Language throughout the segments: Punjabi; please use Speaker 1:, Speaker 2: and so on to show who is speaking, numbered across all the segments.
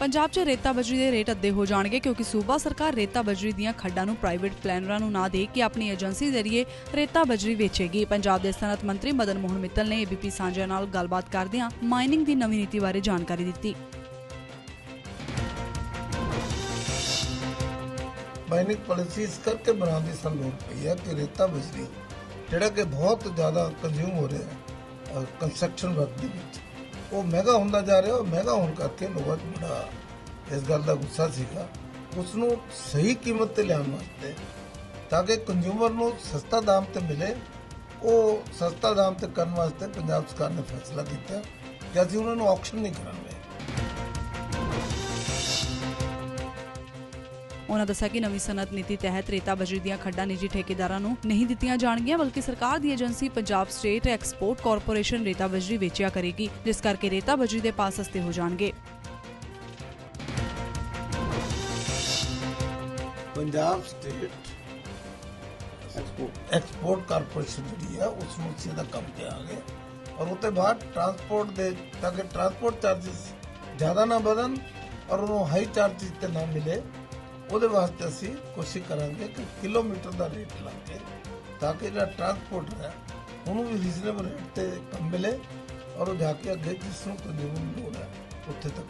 Speaker 1: ਪੰਜਾਬ 'ਚ ਰੇਤਾ ਬਜਰੀ ਦੇ ਰੇਟ ਅੱਧੇ ਹੋ ਜਾਣਗੇ ਕਿਉਂਕਿ ਸੂਬਾ ਸਰਕਾਰ ਰੇਤਾ ਬਜਰੀ ਦੀਆਂ ਖੱਡਾਂ ਨੂੰ ਪ੍ਰਾਈਵੇਟ ਪਲੈਨਰਾਂ ਨੂੰ ਨਾ ਦੇ ਕੇ ਆਪਣੀ ਏਜੰਸੀ ਜ਼ਰੀਏ ਰੇਤਾ ਬਜਰੀ ਵੇਚੇਗੀ। ਪੰਜਾਬ ਦੇ ਸਨਅਤ ਮੰਤਰੀ ਮਦਨ ਮੋਹਨ ਮਿੱਤਲ ਨੇ ਏਬੀਪੀ ਸਾਂਝਾ ਨਾਲ ਗੱਲਬਾਤ ਕਰਦਿਆਂ ਮਾਈਨਿੰਗ ਦੀ ਨਵੀਂ ਨੀਤੀ ਬਾਰੇ ਜਾਣਕਾਰੀ ਦਿੱਤੀ।
Speaker 2: ਮਾਈਨਿੰਗ ਪਾਲਿਸੀ ਇਸ ਕਰਕੇ ਬਣਾਉਣ ਦੀ ਸਾਨੂੰ ਲੋੜ ਪਈ ਹੈ ਕਿ ਰੇਤਾ ਬਜਰੀ ਜਿਹੜਾ ਕਿ ਬਹੁਤ ਜ਼ਿਆਦਾ ਕੰਜ਼ਿਊਮ ਹੋ ਰਿਹਾ ਹੈ ਕੰਸਟਰਕਸ਼ਨ ਵਰਕ ਦੇ ਵਿੱਚ। ਉਹ ਮਹਿੰਗਾ ਹੁੰਦਾ ਜਾ ਰਿਹਾ, ਉਹ ਮਹਿੰਗਾ ਹੋਣ ਕਰਕੇ ਲੋਕਾਂ 'ਚ ਬੜਾ ਇਸ ਗੱਲ ਦਾ ਗੁੱਸਾ ਸੀਗਾ। ਉਸ ਨੂੰ ਸਹੀ ਕੀਮਤ ਤੇ ਲਿਆਉਣ ਵਾਸਤੇ ਤਾਂ ਕਿ ਕੰਜ਼ਿਊਮਰ ਨੂੰ ਸਸਤਾ ਦਾਮ ਤੇ ਮਿਲੇ, ਉਹ ਸਸਤਾ ਦਾਮ ਤੇ ਕਰਨ ਵਾਸਤੇ ਪੰਜਾਬ ਸਰਕਾਰ ਨੇ ਫੈਸਲਾ ਕੀਤਾ ਕਿ ਅਸੀਂ ਉਹਨਾਂ ਨੂੰ ਆਕਸ਼ਨ ਨਹੀਂ ਕਰਾਂਗੇ।
Speaker 1: ਉਹਨਾਂ ਦੱਸਿਆ ਕਿ ਨਵੀਂ ਸਨਦ ਨੀਤੀ ਤਹਿਤ ਰੇਤਾਬਜ਼ਰੀ ਦੀਆਂ ਖੱਡਾਂ ਨਿੱਜੀ ਠੇਕੇਦਾਰਾਂ ਨੂੰ ਨਹੀਂ ਦਿੱਤੀਆਂ ਜਾਣਗੀਆਂ, ਬਲਕਿ ਸਰਕਾਰ ਦੀ agency Punjab state export corporation ਰੇਤਾਬਜ਼ਰੀ ਵੇਚਿਆ ਕਰੇਗੀ, ਜਿਸ ਕਰਕੇ ਰੇਤਾਬਜ਼ਰੀ ਦੇ ਪਾਸ ਸਸਤੇ ਹੋ ਜਾਣਗੇ।
Speaker 2: ਪੰਜਾਬ ਸਟੇਟ ਐਕਸਪੋਰਟ ਕਾਰਪੋਰੇਸ਼ਨ ਜਿਹੜੀ ਆ, ਉਸ ਨੂੰ ਸਿੱਧਾ ਕੰਮ ਤੇ ਆ ਗਿਆ ਔਰ ਉਹ ਤੋਂ ਬਾਅਦ ਟਰਾਂਸਪੋਰਟ ਦੇ, ਤਾਂ ਕਿ ਟਰਾਂਸਪੋਰਟ ਚਾਰजेस ਜ਼ਿਆਦਾ ਨਾ ਵਧਣ ਔਰ ਉਹਨੂੰ ਹਾਈ ਚਾਰजेस ਤੇ ਨਾ ਮਿਲੇ। ਉਹਦੇ ਵਾਸਤੇ ਅਸੀਂ ਕੋਸ਼ਿਸ਼ ਕਰਾਂਗੇ ਕਿ ਕਿਲੋਮੀਟਰ ਦਾ ਰੇਟ ਲਾ ਕੇ, ਤਾਂ ਕਿ ਜਿਹੜਾ ਟਰਾਂਸਪੋਰਟ ਹੈ, ਉਹਨੂੰ ਵੀ ਰੀਜ਼ਨੇਬਲ ਰੇਟ ਤੇ ਕੰਮ ਮਿਲੇ ਔਰ ਉਹ ਜਾ ਕੇ ਅੱਗੇ ਜਿਸ ਨੂੰ ਕੰਜ਼ਿਊਮਰ ਨੂੰ ਲੋੜ ਹੈ, ਉੱਥੇ ਤੱਕ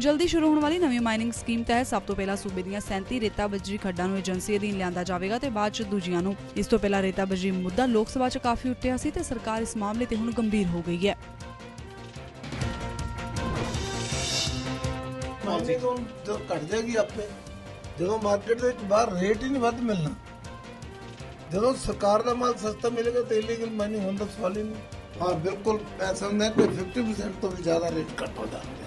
Speaker 1: ਜਲਦੀ ਸ਼ੁਰੂ ਹੋਣ ਵਾਲੀ ਨਵੀਂ ਮਾਈਨਿੰਗ ਸਕੀਮ ਤਹਿਤ ਸਭ ਤੋਂ ਪਹਿਲਾਂ ਸੂਬੇ ਦੀਆਂ 37 ਰੇਤਾ ਬਜਰੀ ਖੱਡਾਂ ਨੂੰ ਏਜੰਸੀ ਅਧੀਨ ਲਿਆਂਦਾ ਜਾਵੇਗਾ ਤੇ ਬਾਅਦ ਚ ਦੂਜੀਆਂ ਨੂੰ। ਇਸ ਤੋਂ ਪਹਿਲਾਂ ਰੇਤਾ ਬਜਰੀ ਮੁੱਦਾ ਲੋਕ ਸਭਾ 'ਚ ਕਾਫੀ ਉੱਠਿਆ ਸੀ ਤੇ ਸਰਕਾਰ ਇਸ ਮਾਮਲੇ ਤੇ ਹੁਣ ਗੰਭੀਰ ਹੋ ਗਈ ਹੈ।
Speaker 2: ਮਾਰਕੀਟ ਜਦੋਂ ਘਟ ਜਾਏਗੀ ਆਪੇ। ਜਦੋਂ ਮਾਰਕੀਟ ਦੇ ਵਿੱਚ ਬਾਹਰ ਰੇਟ ਹੀ ਨਹੀਂ ਵੱਧ ਮਿਲਣਾ। ਜਦੋਂ ਸਰਕਾਰ ਦਾ ਮਾਲ ਸਸਤਾ ਮਿਲੇਗਾ ਤਾਂ ਇਲੀਗਲ ਮਾਈਨਿੰਗ ਹੋਣ ਦਾ ਸਵਾਲ ਹੀ ਨਹੀਂ। ਹਾਂ, ਬਿਲਕੁਲ ਮੈਂ ਸਮਝਦਾ ਕਿ 50% ਤੋਂ ਵੀ ਜ਼ਿਆਦਾ ਰੇਟ ਘੱਟ ਹੋ ਜਾਣਗੇ